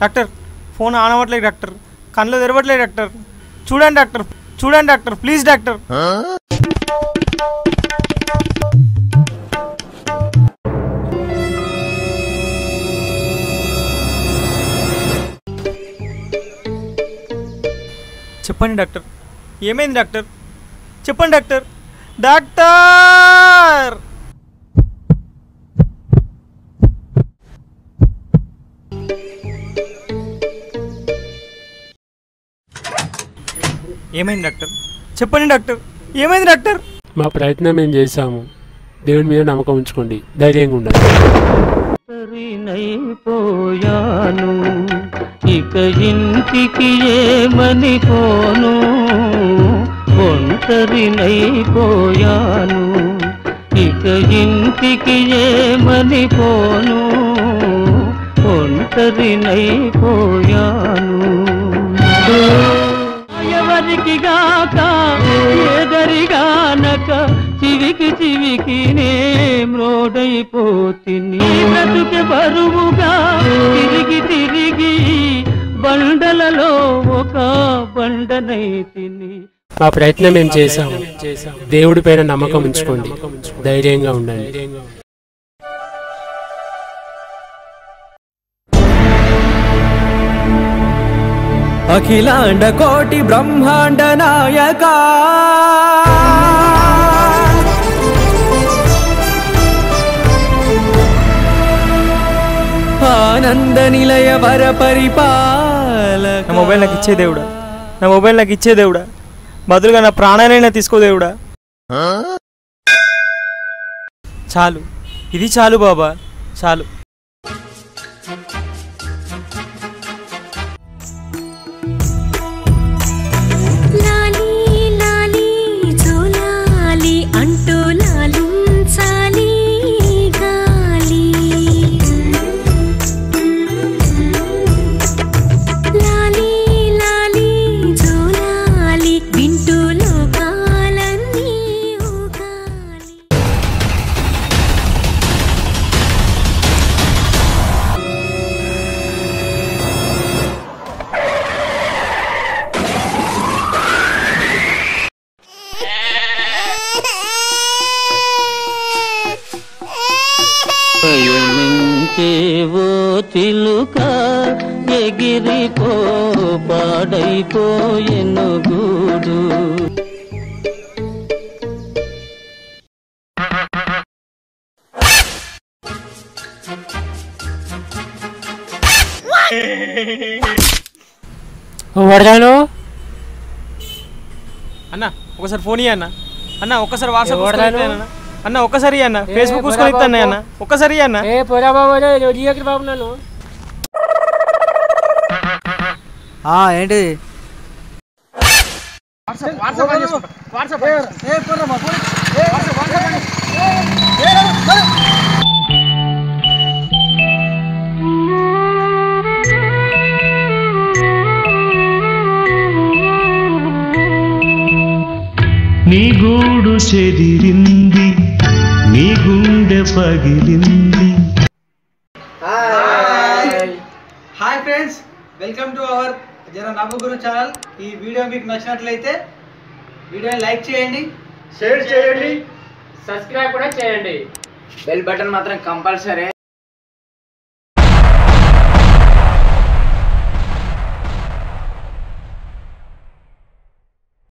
Doctor phone on అవ్వట్లేదు doctor కళ్ళు తెరవట్లేదు డాక్టర్. చూడండి డాక్టర్ చూడండి డాక్టర్ ప్లీజ్ డాక్టర్. చెప్పండి డాక్టర్ ఏమైంది డాక్టర్? చెప్పండి డాక్టర్ డాక్టర్! ఏమైంది డాక్టర్? చెప్పండి డాక్టర్. ఏమైంది డాక్టర్? మా ప్రయత్నం మేము చేశాము? దేవుని మీద నమ్మకం ఉంచుకోండి. ధైర్యంగా ఉండండి. ఒంటరినైపోయాను ఇక ఇంటికి ఏమని పోను? ఒంటరినైపోయాను ఇక ఇంటికి ఏమని పోను? ఒంటరినైపోయాను. ఎవరికి గాక ఎదరిగానక చివికి చివికి నే మ్రోడైపోతిని బ్రతుకి బరువుగా తిరిగి తిరిగి బండలలో ఒక బండనైతిని మా ప్రయత్నం మేము చేశాము? దేవుడి పైన నమ్మకం ఉంచుకోండి. ధైర్యంగా ఉండండి. అఖిలాండ కోటి బ్రహ్మాండ నాయక. ఆనంద నిలయ వర పరిపాలక. నా మొబైల్ నాకు ఇచ్చే దేవుడా? నా మొబైల్ నాకు ఇచ్చే దేవుడా? బదులుగా నా ప్రాణాలైనా తీసుకో దేవుడా? చాలు. ఇది చాలు బాబా. చాలు. చిలుక ఎగిరిపో పాడైపోయెను గూడు. వరదాను అన్న ఒకసారి ఫోన్ ఇయ్య అన్న. అన్న ఒక్కసారి వాట్సాప్ అన్న. అన్న ఒక్కసారి ఇయ్య అన్న ఏ, ఫేస్బుక్ పోరా చూసుకొని ఇస్తాను బాబు. అన్న ఒక్కసారి ఇయ్య అన్న ఏ పోరా బాబు రేడియోకి బాబు నన్ను ఆ, ఏంటి నీ గూడు చెదిరింది నీ గుండె పగిలింది hi. Friends welcome to our Jara Navvu Guru channel. ఈ వీడియో మీకు నచ్చినట్లయితే వీడియోని లైక్ చేయండి సబ్స్క్రైబ్ కూడా చేయండి. బెల్ బటన్ మాత్రం కంపల్సరీ.